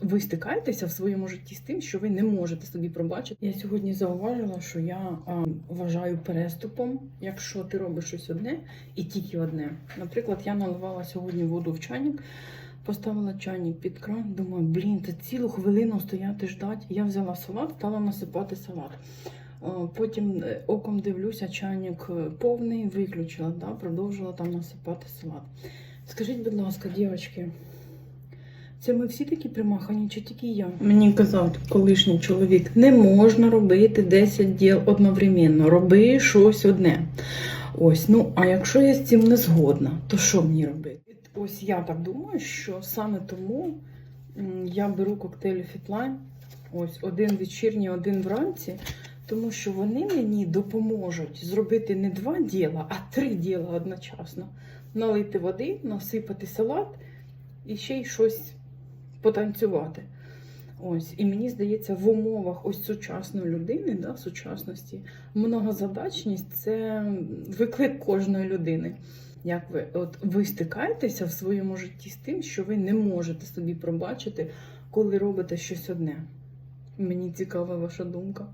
Ви стикаєтеся в своєму житті з тим, що ви не можете собі пробачити. Я сьогодні зауважила, що я а, вважаю переступом, якщо ти робиш щось одне і тільки одне. Наприклад, я наливала сьогодні воду в чайник, поставила чайник під кран, думаю, блін, це цілу хвилину стояти ждати. Я взяла салат, стала насипати салат. Потім е, оком дивлюся, чайник е, повний, виключила, да, продовжила там насипати салат. Скажіть, будь ласка, дівчатки, це ми всі такі примахані, чи тільки я? Мені казав колишній чоловік, не можна робити 10 діл одновременно, роби щось одне. Ось, ну а якщо я з цим не згодна, то що мені робити? Ось я так думаю, що саме тому я беру коктейль Fitline, ось один вечірній, один вранці, тому що вони мені допоможуть зробити не два діла, а три діла одночасно. Налити води, насипати салат і ще й щось потанцювати. Ось, і мені здається, в умовах ось сучасної людини, да, сучасності, многозадачність це виклик кожної людини. Як ви от ви стикаєтеся в своєму житті з тим, що ви не можете собі пробачити, коли робите щось одне? Мені цікава ваша думка.